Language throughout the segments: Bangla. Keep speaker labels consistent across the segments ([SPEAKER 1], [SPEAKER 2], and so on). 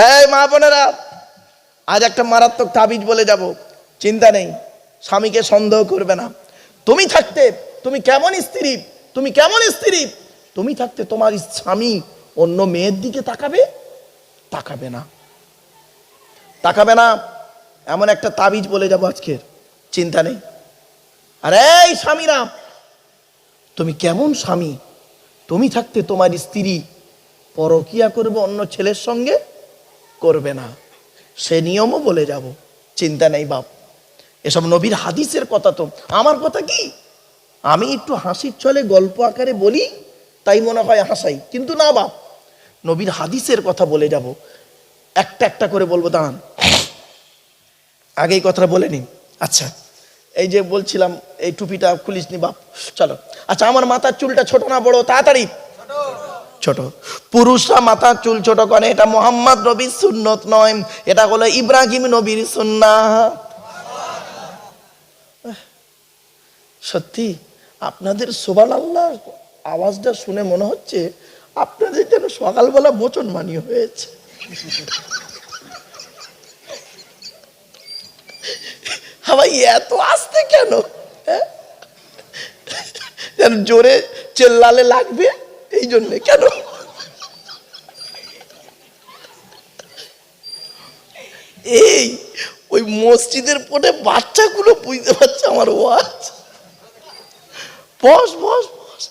[SPEAKER 1] এই মা বোনেরা, আজ একটা মারাত্মক তাবিজ বলে যাব। চিন্তা নেই, স্বামীকে সন্দেহ করবে না। তুমি থাকতে তুমি কেমন স্ত্রী? তুমি কেমন স্ত্রী? তুমি থাকতে তোমার স্বামী অন্য মেয়ের দিকে তাকাবে? তাকাবে না। তাকাবে না, এমন একটা তাবিজ বলে যাব আজকের। চিন্তা নেই। আরে এই স্বামীরা, তুমি কেমন স্বামী? তুমি থাকতে তোমার স্ত্রী পরকিয়া করবে অন্য ছেলের সঙ্গে? করবে না। সে নিয়মও বলে যাব, চিন্তা নেই বাপ। এসব নবীর হাদিসের কথা তো। আমার কথা কি? আমি একটু হাসির চলে গল্প আকারে বলি, তাই মনে হয় হাসাই। কিন্তু না বাপ, নবীর হাদিসের কথা বলে যাব। একটা একটা করে বলব, দাঁড়ান। আগেই কথাটা বলে নিন। আচ্ছা এই যে বলছিলাম, এই টুপিটা খুলিস নি বাপ। চলো। আচ্ছা আমার মাথার চুলটা ছোট না বড়, তাড়াতাড়ি। ছোট। পুরুষরা মাথার চুল ছোট করে, এটা মোহাম্মদ নবীর সুন্নত নয়, এটা হলো ইব্রাহিম নবীর সুন্নাত সত্যি, আপনাদের সোবাল আল্লাহ আওয়াজটা শুনে মনে হচ্ছে আপনাদের যেন সকালবেলা মোচন মানি হয়েছে। হ্যাঁ ভাই এত আসতে কেন? হ্যাঁ? জোরে চেল্লালে লাগবে? এই জন্যে কেন? এই, ওই মসজিদের পটে বাচ্চাগুলো বুঝতে পারছে আমার ওয়াজ। বস বস বস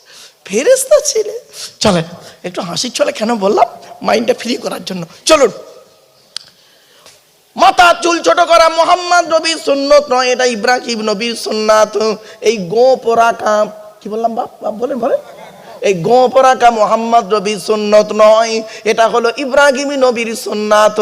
[SPEAKER 1] ফেরেস্তা ছেলে। চলেন, একটু হাসির চলে কেন বললাম? মাইন্ডটা ফ্রি করার জন্য। চলুন। মাথা চুল ছোট করা মোহাম্মদ নবীর সুন্নত নয়, এটা ইব্রাহিম নবীর সুন্নাত। এই গো পরাকা কি বললাম বাপ? বাপ বলেন বলেন। এই গোপরাকা মোহাম্মদ রবি সুন্নত নয়। এটা হলো ইব্রাহিমী নবীর সুন্নাত।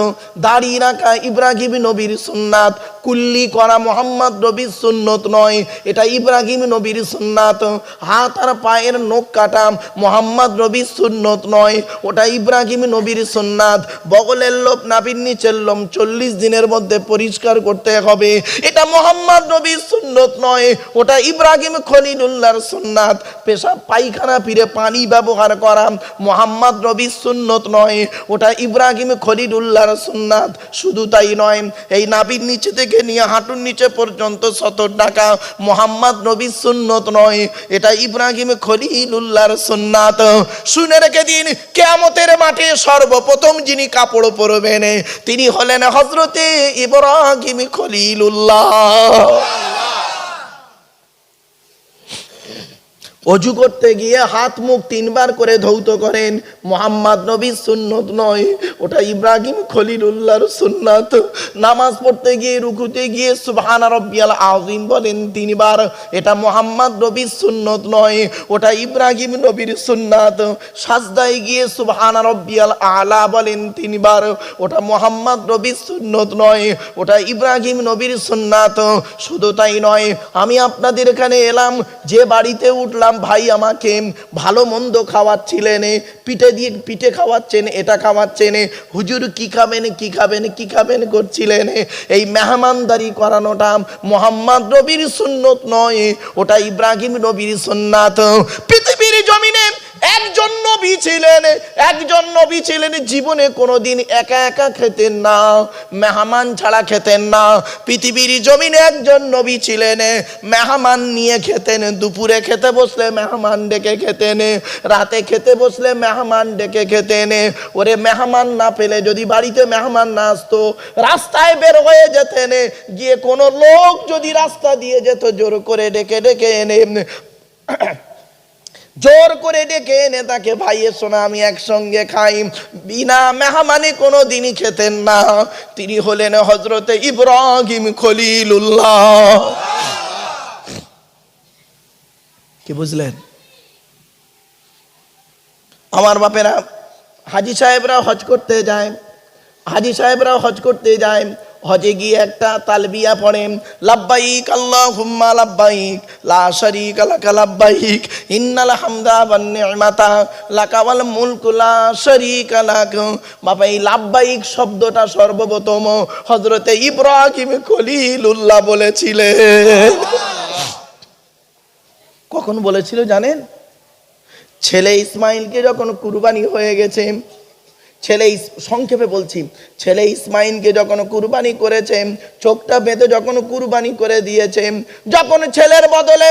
[SPEAKER 1] দাড়ি রাখা ইব্রাহিমী নবীর সুন্নাত। কুল্লি করা মোহাম্মদ নবীর সুন্নত নয়। এটা ইব্রাহিম নবীর সুন্নাত। হাত আর পায়ের নখ কাটা মোহাম্মদ নবীর সুন্নত নয়। ওটা ইব্রাহিম নবীর সুন্নাত। বগলের লোভ নাবির নিচের লোম চল্লিশ দিনের মধ্যে পরিষ্কার করতে হবে। এটা মোহাম্মদ নবীর সুন্নত নয়। ওটা ইব্রাহিম খলিলুল্লাহর সুন্নাত। পেশাব পায়খানা ফিরে পানি ব্যবহার করা মোহাম্মদ নবীর সুন্নত নয়। ওটা ইব্রাহিম খলিলুল্লাহর সুন্নাত। শুধু তাই নয়, এই নাবির নিচে থেকে নিয়ে হাঁটুর নিচে পর্যন্ত শত টাকা মোহাম্মদ নবীর সুন্নত নয়, এটা ইব্রাহিম খলিলুল্লাহর সুন্নাত। শুনে রেখে দিন, কেয়ামতের মাঠে সর্বপ্রথম যিনি কাপড় পরবেন, তিনি হলেন হজরতে ইব্রাহিম খলিলুল্লাহ। অজু করতে গিয়ে হাত মুখ তিনবার করে ধৌত করেন। মোহাম্মদ নবীর সুন্নত নয়, ওটা ইব্রাহিম খলিলুল্লাহর সুন্নাত। নামাজ পড়তে গিয়ে, রুকুতে গিয়ে সুবহান রব্বিয়াল আযীম বলেন তিনবার, এটা মোহাম্মদ নবীর সুন্নত নয়, ওটা ইব্রাহিম নবীর সুন্নাত। সাজদায় গিয়ে সুবহান রব্বিয়াল আলা বলেন তিনবার, ওটা মোহাম্মদ নবীর সুন্নত নয়, ওটা ইব্রাহিম নবীর সুন্নাত। শুধু তাই নয়, আমি আপনাদের এখানে এলাম, যে বাড়িতে উঠলাম ভাই আমাকে ভালো মন্দ খাওয়াচ্ছিলেন, পিঠে দিয়ে পিঠে খাওয়াচ্ছেন, এটা খাওয়াচ্ছেন, হুজুর কি খাবেন কি খাবেন কি খাবেন করছিলেন? এই মেহমানদারি করানোটা মোহাম্মদ নবীর সুন্নত নয়, ওটা ইব্রাহিম নবীর সুন্নাত। পৃথিবীর জমিনে একজন নবী ছিলেন, একজন নবী ছিলেন, জীবনে কোনোদিন একা একা খেতেন না, মেহমান ছাড়া খেতেন না। পৃথিবীর জমিনে একজন নবী ছিলেন, মেহমান নিয়ে খেতেন, দুপুরে খেতে বসলে মেহমান ডেকে খেতেন, রাতে খেতে বসলে মেহমান ডেকে খেতেন। ওরে মেহমান না পেলে যদি বাড়িতে মেহমান না আসতো, রাস্তায় বের হয়ে যেতেন, গিয়ে কোনো লোক যদি রাস্তা দিয়ে যেত, জোর করে ডেকে ডেকে এনে জোর করে ডেকে এনে তাকে ভাইয়ের সোনা আমি একসঙ্গে খাই। বিনা মেহমানে কোনো দিনই খেতেন না। তিনি হলেন হজরতে ইব্রাহিম খলিলুল্লাহ। কি বুঝলেন? আমার বাপেরা হাজি সাহেবরা হজ করতে যায়, হাজি সাহেবরা হজ করতে যায় হজে গিয়ে একটা তালবিয়া পড়েন, লাব্বাইক, আল্লাহুম্মা লাব্বাইক, লা শারীকা লাকা লাব্বাইক, ইন্নাল হামদা ওয়ান নি'মাতা লাকা ওয়াল মুলকু লা শারীকা লাক। বাবা, এই লাব্বাইক শব্দটা সর্বপ্রথম হযরতে ইব্রাহিম খলিলুল্লাহ বলেছিলেন। কখন বলেছিল জানেন? ছেলে ইসমাইলকে যখন কুরবানি হয়ে গেছে ছেলে সংক্ষেপে বলছি, ছেলে ইসমাইলকে যখন কুরবানি করেছেন চোখটা বেঁধে যখন কুরবানি করে দিয়েছেন যখন ছেলের বদলে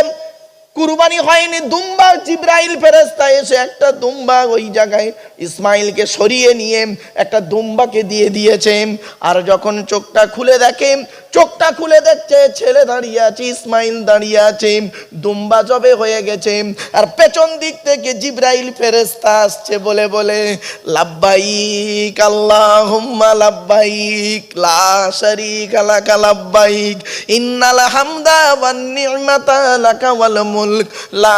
[SPEAKER 1] কুরবানি হয়নি, দুম্বা জিব্রাইল ফেরেস্তা এসে একটা দুম্বা ওই জায়গায় ইসমাইলকে সরিয়ে নিয়ে একটা দুম্বাকে দিয়ে দিয়েছে। আর যখন চোখটা খুলে দেখে, চোখটা খুলে দেখছে, ছেলে দাঁড়িয়ে আছে, ইসমাইল দাঁড়িয়ে আছে, দুম্বা জবে হয়ে গেছে। আর পেছন দিক থেকে জিব্রাইল ফেরেস্তা আসছে বলে বলে, লাব্বাইক, আল্লাহুম্মা লাব্বাইক, লা শারীকা লাকা ইন্নাল হামদা লাকা মুলক লা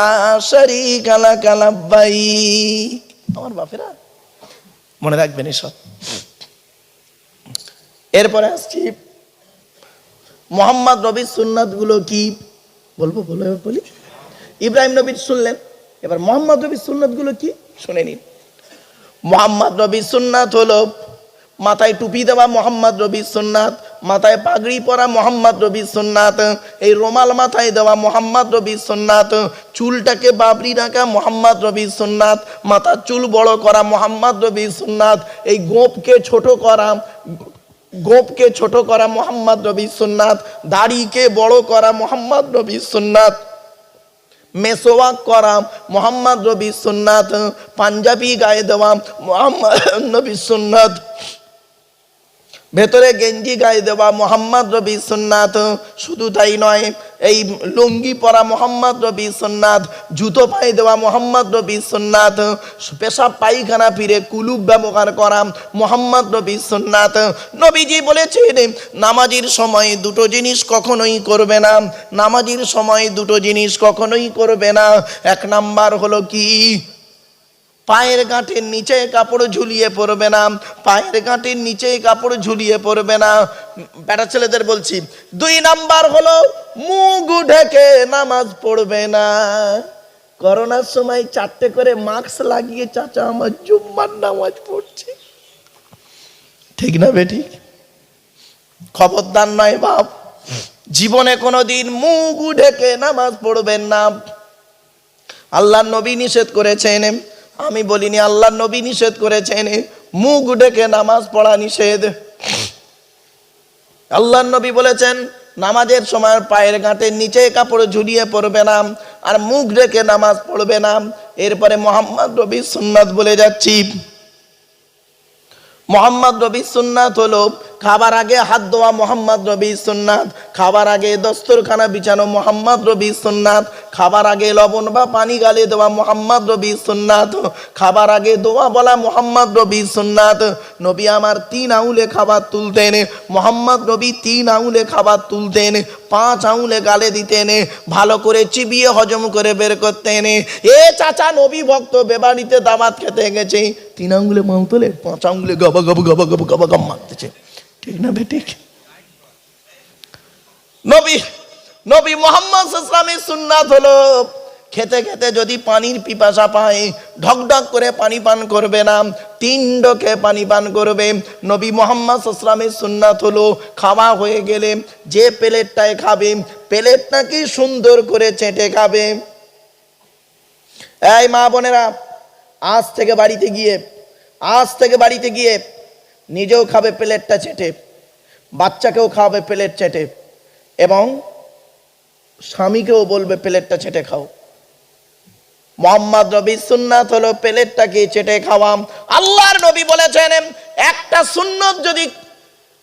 [SPEAKER 1] আমার বাপেরা, মনে রাখবেন এসব। এরপরে আসছি, মোহাম্মদ নবীর সুন্নাতগুলো কি? বলব, বলো, বলি। ইব্রাহিম নবীর শুনলেন। এবার মোহাম্মদ রবির সুন্নাতগুলো কি? শুনে নিন। মোহাম্মদ রবির সুন্নাত হলো, মাথায় টুপি দেওয়া মোহাম্মদ রবির সুন্নাত মাথায় পাগড়ি পরা মোহাম্মদ রবির সুন্নাত এই রোমাল মাথায় দেওয়া মোহাম্মদ রবির সুন্নাত চুলটাকে বাবরি রাখা মোহাম্মদ রবির সুন্নাত মাথার চুল বড় করা মোহাম্মদ রবির সুন্নাত এই গোপকে ছোট করা, গোপকে ছোট করা মোহাম্মদ রবির সুন্নাত দাড়িকে বড় করা মোহাম্মদ রবির সুন্নাত মেসোয়াক করা মোহাম্মদ রবি সুন্নাত পাঞ্জাবি গায়ে দেওয়া মোহাম্মদ নবী সুন্নাত ভেতরে গেঞ্জি গায়ে দেওয়া মোহাম্মদ রবি সুন্নাত, শুধু তাই নয়, এই লুঙ্গি পরা মোহাম্মদ রবি সুন্নাত, জুতো পায়ে দেওয়া মোহাম্মদ রবি সুন্নাত, পেশাব পায়খানা ফিরে কুলুপ ব্যবহার করা মোহাম্মদ রবি সুন্নাত। নবীজি বলেছেন, নামাজির সময় দুটো জিনিস কখনোই করবে না, নামাজির সময় দুটো জিনিস কখনোই করবে না। এক নাম্বার হলো কি? পায়ের গাঁটের নিচে কাপড় ঝুলিয়ে পড়বে না, পায়ের গাঁটের নিচে কাপড় ঝুলিয়ে পড়বে না। বেটা ছেলেদের বলছি, দুই নাম্বার হলো মুখ ঢেকে নামাজ পড়বে না। করোনার সময় চারটে করে মাস্ক লাগিয়ে চাচা আমার জুম্মার নামাজ পড়ছে। ঠিক না বেটি? খবরদার নয় বাপ। জীবনে কোনোদিন মুখ ঢেকে নামাজ পড়বেন না। আল্লাহ নবী নিষেধ করেছেন আমি বলিনি, আল্লাহ নবী নিষেধ করেছেন, মুখ ডেকে নামাজ পড়া নিষেধ। আল্লাহ নবী বলেছেন, নামাজের সময় পায়ের গাঁটের নিচে কাপড় ঝুলিয়ে পড়বে না, আর মুখ ডেকে নামাজ পড়বে না। এরপরে মোহাম্মদ রবি সুন্নাত বলে যাচ্ছি। মোহাম্মদ রবি সুন্নাত হলো খাবার আগে হাত ধোয়া মোহাম্মদ রবি সুন্নাত, খাবার আগে দস্তরখানা বিছানো মোহাম্মদ রবি সুন্নাত, খাবার আগে লবণ বা পানি গালে দেওয়া মোহাম্মদ রবি সুন্নাত, খাবার আগে দোয়া বলা মোহাম্মদ রবি সুন্নাত। নবী আমার তিন আউলে খাবার তুলতেন, মোহাম্মদ নবী তিন আউলে খাবার তুলতেন, পাঁচ আউলে গালে দিতেন, ভালো করে চিবিয়ে হজম করে বের করতেন। এ চাচা নবী ভক্ত বেবাড়িতে দাবাত খেতে গেছে, তিন আঙুলে মাউ তোলে পাঁচ আঙুলে গবা গবা গবা গবা গবা গম মারতেছে। ঠিক। না নবী নবী মোহাম্মদ ইসলামের সুন্নাত হলো, খেতে খেতে যদি পানির পিপাসা পায় ঢক ঢক করে পানি পান করবে না, তিন ডকে পানি পান করবে। নবী মোহাম্মদ ইসলামের সুন্নাত হলো, খাওয়া হয়ে গেলে যে প্লেটটায় খাবে প্লেটটাকে সুন্দর করে চেটে খাবে। এই মা বোনেরা, আজ থেকে বাড়িতে গিয়ে, আজ থেকে বাড়িতে গিয়ে নিজেও খাবে প্লেটটা চেটে বাচ্চাকেও খাওয়াবে প্লেট চেটে এবং স্বামীকেও বলবে প্লেটটা চেটে খাও। মোহাম্মদ নবী সুন্নাত হলো প্লেটটাকে চেটে খাওয়া। আল্লাহর নবী বলেছেন, একটা সুন্নত যদি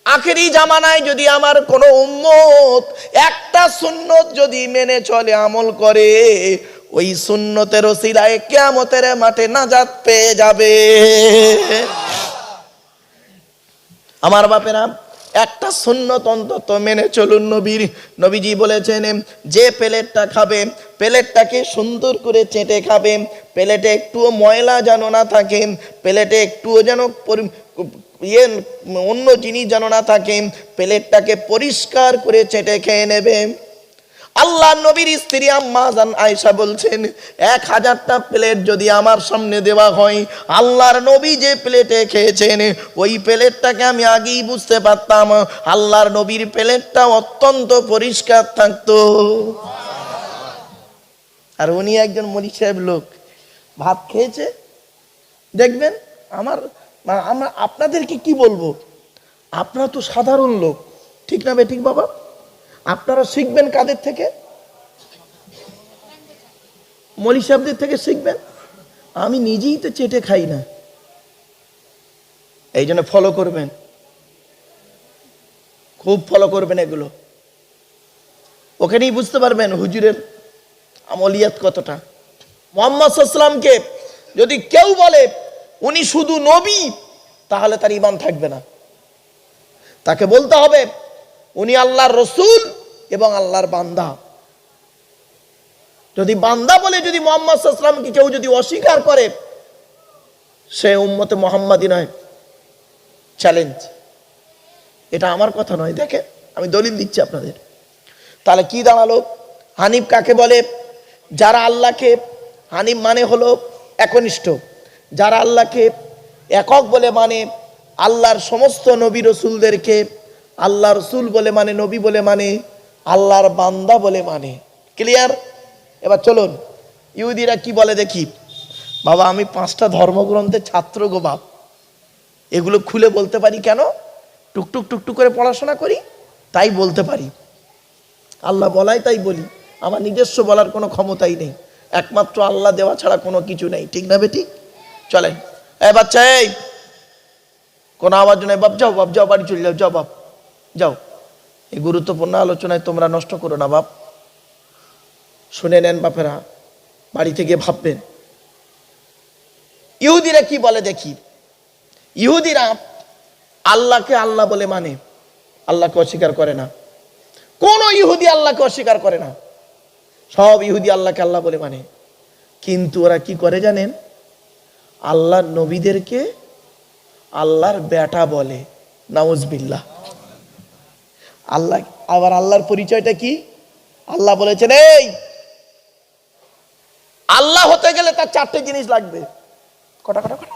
[SPEAKER 1] আখেরি জামানায় যদি আমার কোনো উম্মত একটা সুন্নত যদি মেনে চলে, আমল করে, ওই সুন্নতের ওসিলায় কেয়ামতের মাঠে নাজাত পেয়ে যাবে। আমার বাপেরা, একটা সুন্নত অন্তত মেনে চলুন নবীর। নবীজি বলেছেন, যে প্লেটটা খাবে, প্লেটটাকে সুন্দর করে চেটে খাবে। প্লেটে একটুও ময়লা যেন না থাকে, প্লেটে একটুও যেন ইয়ে অন্য জিনিস যেন না থাকে, প্লেটটাকে পরিষ্কার করে চেটে খেয়ে নেবে। আল্লাহ নবীর স্ত্রী আম্মা জান আয়সা বলছেন, এক হাজারটা প্লেট যদি আমার সামনে দেওয়া হয়, আল্লাহর নবী যে প্লেটে খেয়েছেন, ওই প্লেটটাকে আমি আগেই বুঝতে পারতাম। আল্লাহর নবীর প্লেটটা অত্যন্ত পরিষ্কার থাকতো। আর উনি একজন মরিক সাহেব লোক। ভাত খেয়েছে? দেখবেন, আমার আমরা আপনাদেরকে কি বলব? আপনারা তো সাধারণ লোক। ঠিক না বে, ঠিক বাবা? আপনারা শিখবেন কাদের থেকে? মলি সাহেবদের থেকে শিখবেন? আমি নিজেই তো চেটে খাই না। এই জন্য ফলো করবেন। খুব ফলো করবেন এগুলো। ওখানেই বুঝতে পারবেন হুজুরের আমলিয়াত কতটা। মোহাম্মদ সাল্লামকে যদি কেউ বলে, উনি শুধু নবী, তাহলে তার ইমান থাকবে না। তাকে বলতে হবে উনি আল্লাহর রসুল এবং আল্লাহর বান্দা। যদি বান্দা বলে যদি মোহাম্মদ সাল্লামকে কেউ যদি অস্বীকার করে, সে উম্মতে মোহাম্মদই নয়। চ্যালেঞ্জ এটা আমার কথা নয় দেখে আমি দলিল দিচ্ছি আপনাদের। তাহলে কি দাঁড়াল? হানিফ কাকে বলে? যারা আল্লাহকে, হানিফ মানে হলো একনিষ্ঠ। যারা আল্লাহকে একক বলে মানে আল্লাহর সমস্ত নবী রসুলদেরকে আল্লাহ রসুল বলে মানে নবী বলে মানে আল্লাহর বান্দা বলে মানে। ক্লিয়ার এবার চলুন, ইহুদিরা কি বলে দেখি? বাবা, আমি পাঁচটা ধর্মগ্রন্থের ছাত্র গো বাপ। এগুলো খুলে বলতে পারি কেন? টুকটুক টুকটুক করে পড়াশোনা করি, তাই বলতে পারি। আল্লাহ বলাই তাই বলি, আমার নিজস্ব বলার কোনো ক্ষমতাই নেই। একমাত্র আল্লাহ দেওয়া ছাড়া কোনো কিছু নেই। ঠিক না বেটি? চলেন। এ বাচ্চা, এই! কোনো আওয়াজ নেই। বাপ, যাও বাপ, যাও, বাড়ি চলে যাও যাও, বাপ। যাও, এই গুরুত্বপূর্ণ আলোচনায় তোমরা নষ্ট করো না বাপ। শুনে নেন বাপেরা বাড়ি থেকে ভাববেন। ইহুদিরা কি বলে দেখি? ইহুদিরা আল্লাহকে আল্লাহ বলে মানে আল্লাহকে অস্বীকার করে না। কোন ইহুদি আল্লাহকে অস্বীকার করে না। সব ইহুদি আল্লাহকে আল্লাহ বলে মানে। কিন্তু ওরা কি করে জানেন? আল্লাহর নবীদেরকে আল্লাহর বেটা বলে। নাউজবিল্লাহ। আল্লাহ, আবার আল্লাহর পরিচয়টা কি? আল্লাহ বলেছেন, এই, আল্লাহ হতে গেলে তার চারটে জিনিস লাগবে। কটা কটা কটা?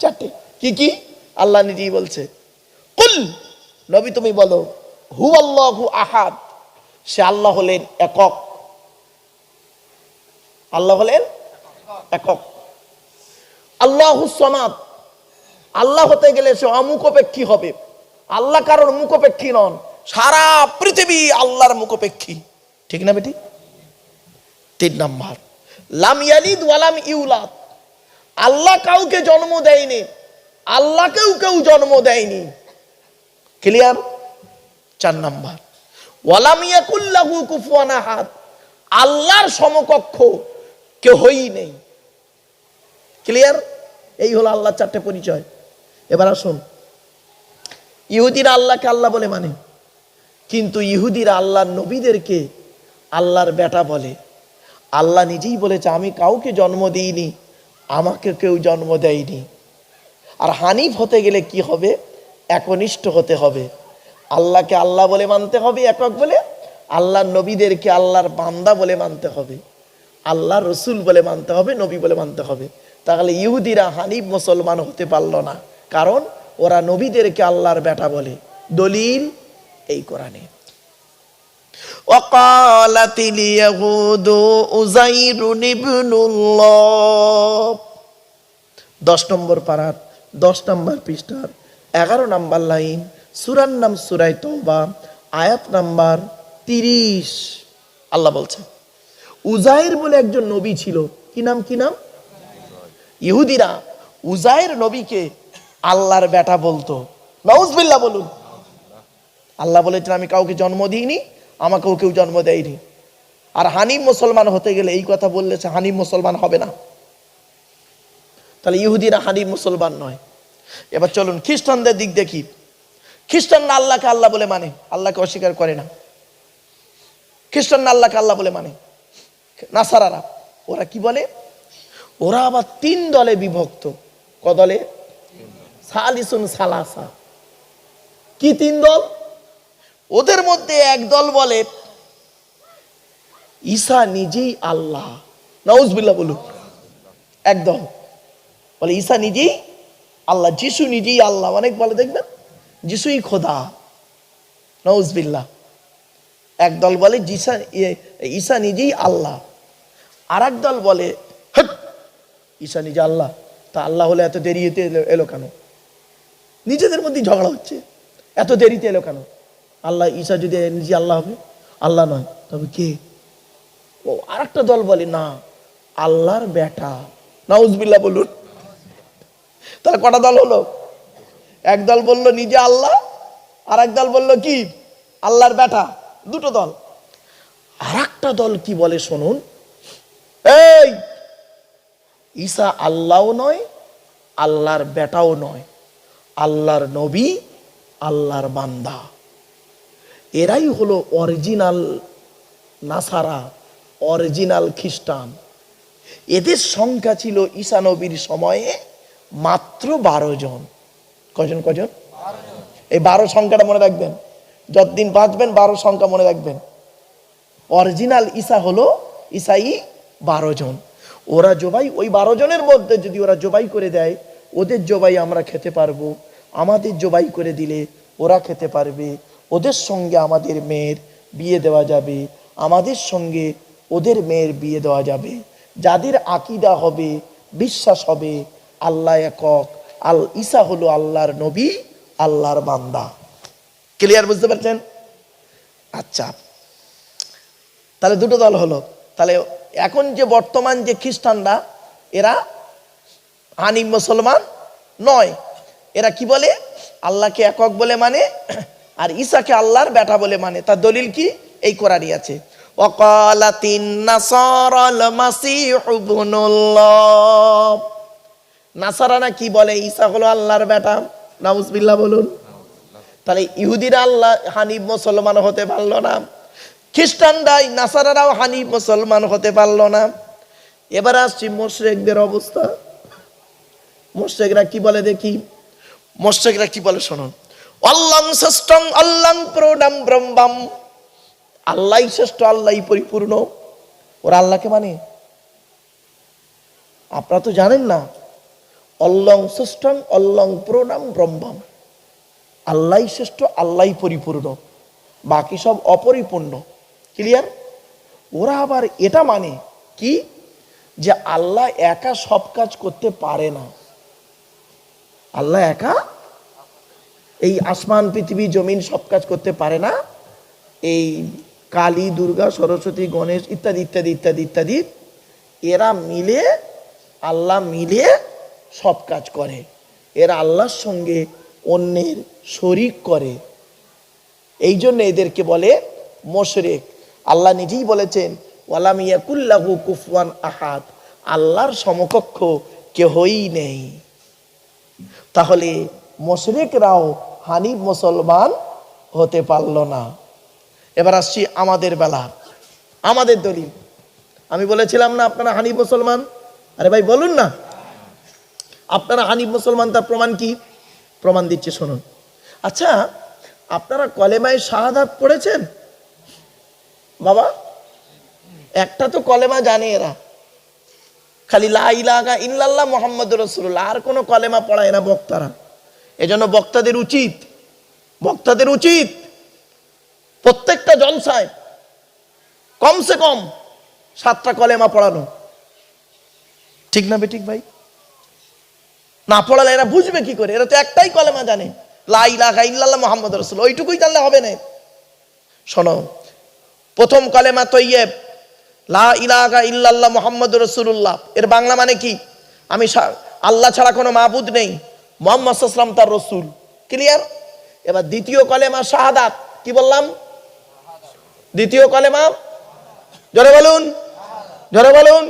[SPEAKER 1] চারটে। কি কি? আল্লাহ নিজেই বলছে, কুল, নবী তুমি বলো হু আল্লাহু আহাদ। সে আল্লাহ হলেন একক। আল্লাহ হলেন একক। আল্লাহ সমাদ। আল্লাহ হতে গেলে সে অমুখপেক্ষী হবে। আল্লাহ কারোর মুখপেক্ষী নন। সারা পৃথিবী আল্লাহর মুখপেক্ষী। ঠিক না বেটি? তিন নাম্বার। লাম ওয়ালাম ইউলাদ। আল্লাহ কাউকে জন্ম দেয়নি। আল্লাহকেও কেউ জন্ম দেয়নি। ক্লিয়ার চার নাম্বার। ওয়ালামিয়া কুল্লাহু কুফুয়ান আল্লাহর সমকক্ষ কেহই নেই। ক্লিয়ার এই হলো আল্লাহর চারটে পরিচয়। এবার আসুন। ইহুদিরা আল্লাহকে আল্লাহ বলে মানে। কিন্তু ইহুদিরা আল্লাহর নবীদেরকে আল্লাহর বেটা বলে। আল্লাহ নিজেই বলেছে, আমি কাউকে জন্ম দিইনি, আমাকে কেউ জন্ম দেয়নি। আর হানিফ হতে গেলে কি হবে? একনিষ্ঠ হতে হবে। আল্লাহকে আল্লাহ বলে মানতে হবে, একক বলে। আল্লাহর নবীদেরকে আল্লাহর বান্দা বলে মানতে হবে। আল্লাহ রসুল বলে মানতে হবে, নবী বলে মানতে হবে। তাহলে ইহুদিরা হানিফ মুসলমান হতে পারল না। কারণ ওরা নবীদেরকে আল্লাহর বেটা বলে দলিল এই কোরআনে وقالت اليهود উজাইর ابن الله দশ নম্বর পাড়ার দশ নম্বর পৃষ্ঠার এগারো নম্বর লাইন সুরার নাম সুরাই তওবা আয়াত নাম্বার তিরিশ আল্লাহ বলছে উজাইর বলে একজন নবী ছিল কি নাম কি নাম ইহুদিরা উজাইর নবীকে আল্লাহর বেটা বলতো। নউজবিল্লাহ বলুন। আল্লাহ বলেছেন, আমি কাউকে জন্ম দিইনি, আমাকেও কেউ জন্ম দেয়নি। আর হানিম মুসলমান হতে গেলে এই কথা বললে সে হানিম মুসলমান হবে না। তাহলে ইহুদিরা হানিম মুসলমান নয়। এবার চলুন, খ্রিস্টানদের দিক দেখি। খ্রিস্টানরা আল্লাহকে আল্লাহ বলে মানে আল্লাহকে অস্বীকার করে না। খ্রিস্টানরা আল্লাহকে আল্লাহ বলে মানে। নাসারারা, ওরা কি বলে? ওরা আবার তিন দলে বিভক্ত। ক দলে? সালিসুন সালাসা। কি তিন দল? ওদের মধ্যে এক দল বলে, ঈসা নিজেই আল্লাহ। নাউজবিল্লাহ বলুন। একদম বলে, ঈসা নিজেই আল্লাহ, যিশু নিজেই আল্লাহ। অনেক বলে, দেখবেন? যিশুই খোদা। নউজবিল্লাহ। একদল বলে যিসা ইয়ে- ঈসা নিজেই আল্লাহ। আর দল বলে ঈশা নিজে আল্লাহ। তা আল্লাহ হলে এত দেরিতে এলো এলো কেন? নিজেদের মধ্যেই ঝগড়া হচ্ছে। এত দেরিতে এলো কেন? আল্লাহ, ঈশা যদি নিজে আল্লাহ হবে আল্লাহ নয়। তবে কে? ও আর একটা দল বলে, না, আল্লাহর বেটা। নাউজবিল্লাহ বলুন। তাহলে কটা দল হলো? এক দল বলল নিজে আল্লাহ আর এক দল বলল কি? আল্লাহর বেটা। দুটো দল। আর একটা দল কি বলে শুনুন? এই ঈসা আল্লাহও নয়, আল্লাহর বেটাও নয়। আল্লাহর নবী, আল্লাহর বান্দা। এরাই হলো অরিজিনাল নাসারা, অরিজিনাল খ্রিস্টান। এদের সংখ্যা ছিল ঈসা নবীর সময়ে মাত্র বারো জন। কজন কজন এই বারো সংখ্যাটা মনে রাখবেন। যতদিন বাঁচবেন বারো সংখ্যা মনে রাখবেন। অরিজিনাল ঈশা হলো ঈসাই বারো জন। ওরা জবাই, ওই বারো জনের মধ্যে যদি ওরা জবাই করে দেয় ওদের জবাই আমরা খেতে পারব, আমাদের জবাই করে দিলে ওরা খেতে পারবে, ওদের সঙ্গে আমাদের মেয়ের বিয়ে দেওয়া যাবে, আমাদের সঙ্গে ওদের মেয়ের বিয়ে দেওয়া যাবে। যাদের আকিদা হবে, বিশ্বাস হবে, আল্লাহ একক, আল ঈসা হলো আল্লাহর নবী, আল্লাহর বান্দা। ক্লিয়ার বুঝতে পারছেন? আচ্ছা তাহলে দুটো দল হলো। তাহলে এখন যে বর্তমান যে খ্রিস্টানরা, এরা হানিফ মুসলমান নয়। এরা কি বলে? আল্লাহকে একক বলে মানে আর ঈসাকে আল্লাহর বেটা বলে মানে। তার দলিল কি? এই কোরআনই আছে। ওয়াকালাতিন নাসারাল মাসীহু ইবনুল্লাহ। নাসারানা কি বলে? ঈসা হলো আল্লাহর বেটা। নাউজবিল্লাহ বলুন। তাহলে ইহুদিরা আল্লাহ হানিফ মুসলমান হতে পারল না। খ্রিস্টানরাই নাসারারাও হানিফ মুসলমান হতে পারল না। এবার আসছি মোশরেকদের অবস্থা। মোশরেকরা কি বলে দেখি? মোশরেকরা কি বলে শুনুন? অল্লাং শ্রেষ্ঠং, অল্লাং প্রণাম ব্রহ্মাম। আল্লাহ শ্রেষ্ঠ আল্লাহ পরিপূর্ণ। ওরা আল্লাহকে মানে? আপনারা তো জানেন না। অল্লং শ্রেষ্ঠং, অল্লং প্রণাম ব্রহ্মাম। আল্লাহ শ্রেষ্ঠ আল্লাহ পরিপূর্ণ। বাকি সব অপরিপূর্ণ। ক্লিয়ার ওরা আবার এটা মানে কি? যে আল্লাহ একা সব কাজ করতে পারে না। আল্লাহ একা? এই আসমান, পৃথিবী, জমিন সব কাজ করতে পারে না। এই কালী, দুর্গা, সরস্বতী, গণেশ ইত্যাদি ইত্যাদি ইত্যাদি ইত্যাদি, এরা মিলে, আল্লাহ মিলে সব কাজ করে। এরা আল্লাহর সঙ্গে অন্যের শরিক করে। এই জন্য এদেরকে বলে মোশরেক। আল্লাহ নিজেই বলেছেন, ওয়ালাম ইয়াকুল্লাহু কুফওয়ান আহাদ। আল্লাহর সমকক্ষ কেহই নেই। তাহলে মোশরেকরাও হানিফ মুসলমান হতে পারল না। এবার আসছি আমাদের বেলা, আমাদের দলিল। আমি বলেছিলাম না আপনারা হানিফ মুসলমান? আরে ভাই, বলুন না। আপনারা হানিফ মুসলমান, তার প্রমাণ কি? প্রমাণ দিচ্ছে, শুনুন। আচ্ছা আপনারা কলেমায় শাহাদাত পড়েছেন? বাবা, একটা তো কলেমা জানে এরা। খালি লা ইলাহা ইল্লাল্লাহ মোহাম্মদ রসুল্লাহ আর কোনো কলেমা পড়ায় না বক্তারা। এজন্য বক্তাদের উচিত বক্তাদের উচিত প্রত্যেকটা জলসায় কমসে কম সাতটা কলেমা পড়ানো। ঠিক না বেঠিক ভাই? না পড়ালে এরা বুঝবে কি করে? এরা তো একটাই কলেমা জানে। লাই লাখা ইল্লাল্লাহ মোহাম্মদ রসুল ওইটুকুই জানলে হবে না। শোনো, প্রথম কলেমা তৈয়েব লা ইলাহা ইল্লাল্লাহ মোহাম্মদ রসুল্লাহ এর বাংলা মানে কি? আমি আল্লাহ ছাড়া কোনো মাহবুদ নেই। মোহাম্মদ সাল্লাম তার রসুল। ক্লিয়ার এবার দ্বিতীয় কলেমা শাহাদাত। কি বললাম? দ্বিতীয় কলেমা? জোরে বলুন। জোরে বলুন।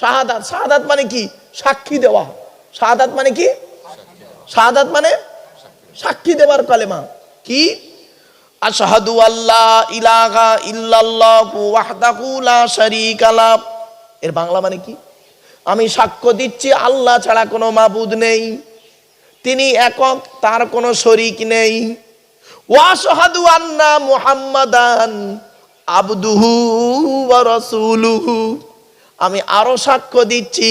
[SPEAKER 1] শাহাদাত। শাহাদাত মানে কি? সাক্ষী দেওয়া। শাহাদাত মানে কি? শাহাদাত মানে সাক্ষী দেওয়ার কলেমা। কি? আশহাদু আল্লাহ ইলাহা ইল্লাল্লাহু ওয়াহদাহু লা শারীকা লা। এর বাংলা মানে কি? আমি সাক্ষ্য দিচ্ছি, আল্লাহ ছাড়া কোনো মাবুদ নেই। তিনি একক, তার কোনো শরিক নেই। ওয়াশহাদু আন্না মুহাম্মাদান আবদুহু ওয়া রাসূলুহু। আমি আরও সাক্ষ্য দিচ্ছি,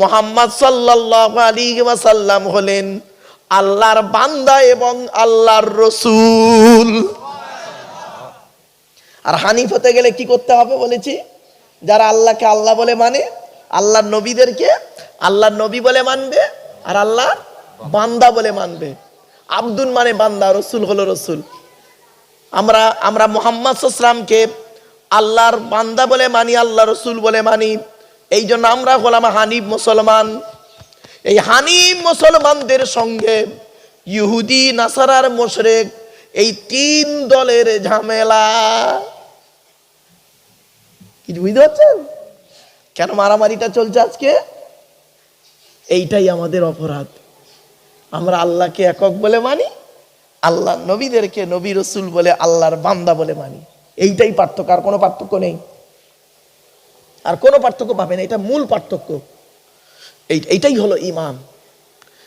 [SPEAKER 1] মোহাম্মদ সাল্লাল্লাহু আলাইহি ওয়াসাল্লাম হলেন আল্লাহর বান্দা এবং আল্লাহর রসুল। আর হানিফ হতে গেলে কি করতে হবে বলেছি? যারা আল্লাহকে আল্লাহ বলে মানে আল্লাহর নবীদেরকে আল্লাহর নবী বলে মানবে আর আল্লাহ বান্দা বলে মানবে। আব্দুল মানে বান্দা, রসুল হলো রসুল। আমরা আমরা মোহাম্মদ সাল্লামকে আল্লাহর বান্দা বলে মানি আল্লাহ রসুল বলে মানি। এই জন্য আমরা হলাম হানিফ মুসলমান। এই হানিফ মুসলমানদের সঙ্গে ইহুদি, নাসারার মোশরেক, এই তিন দলের ঝামেলা। কিছু বুঝতে পারছেন? কেন মারামারিটা চলছে আজকে? এইটাই আমাদের অপরাধ। আমরা আল্লাহকে একক বলে মানি আল্লাহ নবীদেরকে নবী রসুল বলে, আল্লাহর বান্দা বলে মানি। এইটাই পার্থক্য, আর কোনো পার্থক্য নেই। আর কোনো পার্থক্য পাবে না, এটা মূল পার্থক্য। এই, এইটাই হলো ইমান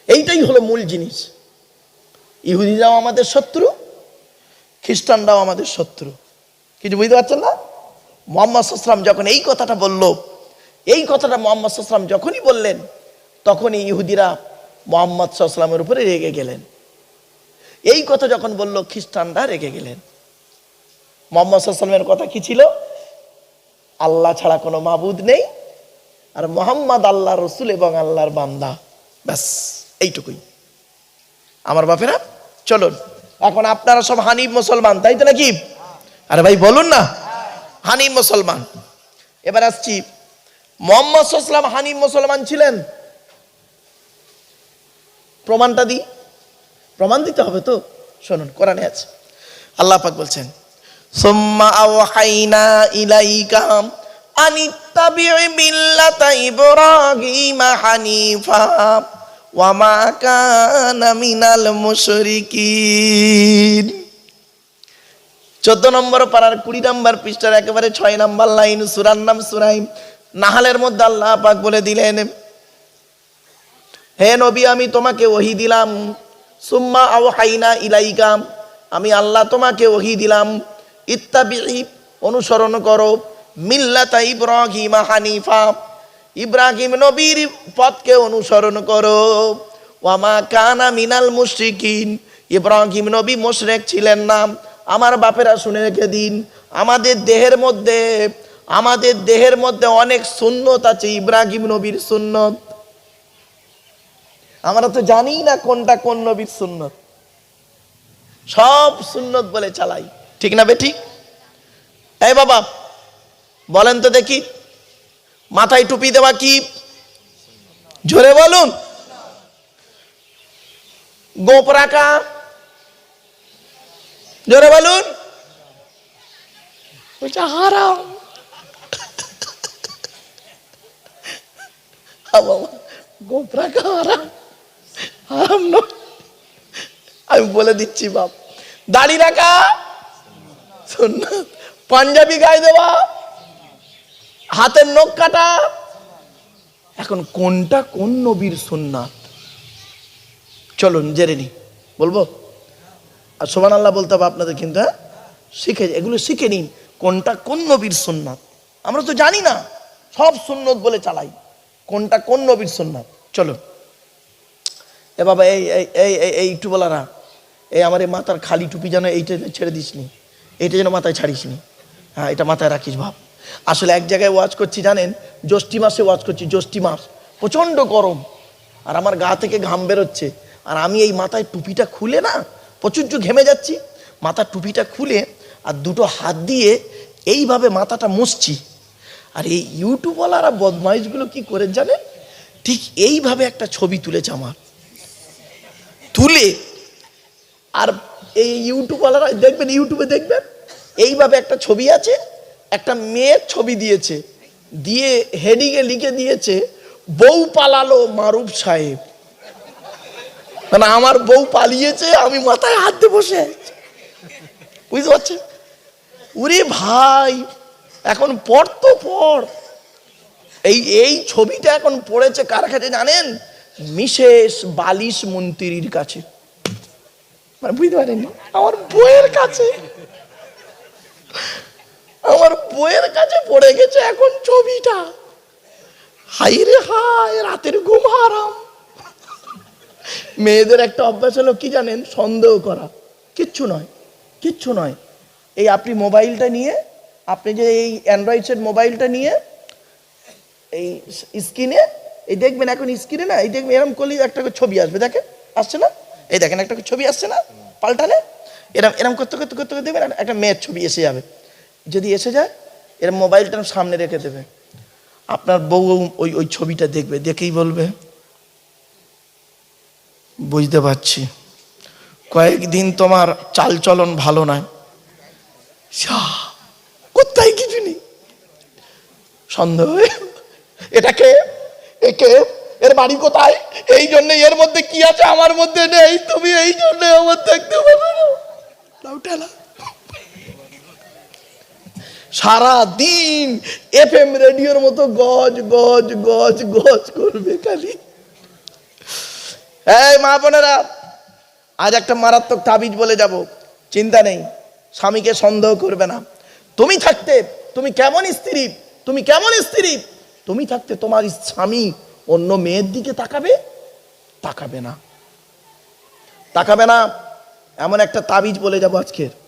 [SPEAKER 1] এইটাই হলো মূল জিনিস। ইহুদিরাও আমাদের শত্রু, খ্রিস্টানরাও আমাদের শত্রু। কিছু বুঝতে পারছেন না? মোহাম্মদ সাল্লাম যখন এই কথাটা বলল, এই কথাটা মোহাম্মদ সাল্লাম যখনই বললেন, তখনই ইহুদিরা মোহাম্মদ সাল্লামের উপরে রেগে গেলেন। এই কথা যখন বলল, খ্রিস্টানরা রেগে গেলেন। মোহাম্মদ সাল্লামের কথা কি ছিল? আল্লাহ ছাড়া কোনো মাবুদ নেই, আর মোহাম্মদ আল্লাহ রসুল এবং আল্লাহর বান্দা। ব্যাস, এইটুকুই। আমার বাপেরা, চলুন। এখন আপনারা সব হানিফ মুসলমান, তাই তো নাকি? আরে ভাই, বলুন না। হানিফ মুসলমান। এবার আসছি। মোহাম্মদ সাল্লাম হানিফ মুসলমান ছিলেন? প্রমাণটা দিই। প্রমাণ দিতে হবে তো? শুনুন, কোরআনে আছে। আল্লাহ পাক বলছেন, সুম্মা আওহাইনা ইলাইকা আনিত্তাবি'i মিল্লাতা ইব্রাহিমা হানিফা ওয়া মা কানা মিনাল মুশরিকিন। চোদ্দ নম্বর পাড়ার কুড়ি নম্বর পৃষ্ঠার একেবারে ছয় নম্বর লাইন, সুরার নাম সুরাইম। নাহালের মধ্যে আল্লাহ পাক বলে দিলেন, হে নবী, আমি তোমাকে ওহি দিলাম। সুম্মা আও হাইনা ইলাইকাম আমি আল্লাহ তোমাকে ওহি দিলাম। ইত্তাবি অনুসরণ করো। মিল্লাতা ইব্রাহিম হানিফা। ইব্রাহিম নবীর পথকে অনুসরণ করো। ওয়ামা কানা মিনাল মুশরিকিন। ইব্রাহিম নবী মুশরেক ছিলেন না। আমার বাপেরা শুনে রেখে দিন। আমাদের দেহের মধ্যে, আমাদের দেহের মধ্যে অনেক সুন্নত আছে, ইব্রাহিম নবীর সুন্নত। আমরা তো জানি না কোনটা কোন নবীর সুন্নত। সব সুন্নত বলে চালাই। ঠিক না বে ঠিক এই বাবা, বলেন তো দেখি, মাথায় টুপি দেওয়া কি? জোরে বলুন। গোপ রাখা। জোরে বলুন। বলছে হারাম। নয়। আমি বলে দিচ্ছি বাপ। দাড়ি রাখা। সুন্নাত। পাঞ্জাবি গায়ে দেওয়া। হাতের নখ কাটা। এখন কোনটা কোন নবীর সুন্নাত? চলুন জেনে নি। বলব? আর সোমান আল্লাহ বলতে হবে আপনাদের কিন্তু হ্যাঁ? শিখে এগুলো শিখে নিন। কোনটা কোন নবীর সুন্নাত? আমরা তো জানি না। সব সুন্নত বলে চালাই। কোনটা কোন নবীর সুন্নাত? চলো এ বাবা, এই এই এই এই এই আমার এই মাথার খালি টুপি যেন এইটা ছেড়ে দিসনি। এইটা যেন মাথায় ছাড়িসনি। হ্যাঁ এটা মাথায় রাখিস ভাব। আসলে এক জায়গায় ওয়াজ করছি, জানেন? জ্যৈষ্ঠী মাসে ওয়াজ করছি, জ্যৈষ্ঠী মাস। প্রচণ্ড গরম। আর আমার গা থেকে ঘাম বেরোচ্ছে। আর আমি এই মাথায় টুপিটা খুলে না প্রচুর ঘেমে যাচ্ছি মাথার টুপিটা খুলে আর দুটো হাত দিয়ে এইভাবে মাথাটা মুছছি। আর এই ইউটিউবওয়ালারা বদমাইশগুলো কি করে জানে ঠিক এইভাবে একটা ছবি তুলেছে আমার। তুলে আর এই ইউটিউবওয়ালারা দেখবেন, ইউটিউবে দেখবেন, এইভাবে একটা ছবি আছে, একটা মেয়ের ছবি দিয়েছে, দিয়ে হেডিংয়ে লিখে দিয়েছে, বউ পালালো মারুফ সাহেব। মানে আমার বউ পালিয়েছে, আমি মাথায় হাত দিয়ে বসে। বুঝতে পারছেন? উরে ভাই, এখন পড় তো পড় এই এই ছবিটা এখন পড়েছে কার কাছে জানেন? মিশেষ বালিশ মন্ত্রীর কাছে। মানে বুঝতে পারেননি? আমার বইয়ের কাছে। আমার বইয়ের কাছে পড়ে গেছে এখন ছবিটা। হাই রে হাই রাতের ঘুম হারাম। মেয়েদের একটা অভ্যাস হলো কি জানেন? সন্দেহ করা। কিচ্ছু নয় কিচ্ছু নয়। এই আপনি মোবাইলটা নিয়ে, আপনি যে এই অ্যান্ড্রয়েড সেট মোবাইলটা নিয়ে, এই স্ক্রিনে, এই দেখবেন এখন স্ক্রিনে না, এই দেখবেন এরকম করলে একটা ছবি আসবে, দেখেন? আসছে না? এই দেখেন একটা ছবি আসছে না? পাল্টালে? এরম এরম করতে করতে করতে করতে দেখবেন একটা মেয়ের ছবি এসে যাবে। যদি এসে যায়, এরম মোবাইলটা সামনে রেখে দেবে। আপনার বউ ওই ওই ছবিটা দেখবে, দেখেই বলবে বুঝতে পারছি। কয়েকদিন তোমার চালচলন ভালো নয়। কোথায় কিছু নেই সন্দেহ হয়ে- এটা কে? একে এর বাড়ি কোথায়? এই জন্য এর মধ্যে কি আছে? আমার মধ্যে নেই। তুমি এই জন্য আমার দেখতে পাবে না। সারা দিন এফ এম রেডিওর মতো গজ গজ গজ গজ করবে খালি। এই মা বোনেরা, আজ একটা মারাত্মক তাবিজ বলে যাব। চিন্তা নেই, স্বামীকে সন্দেহ করবে না। তুমি থাকতে তুমি কেমন স্ত্রী? তুমি কেমন স্ত্রী? তুমি থাকতে তোমার স্বামী অন্য মেয়ের দিকে তাকাবে? তাকাবে না। তাকাবে না, এমন একটা তাবিজ বলে যাব আজকের।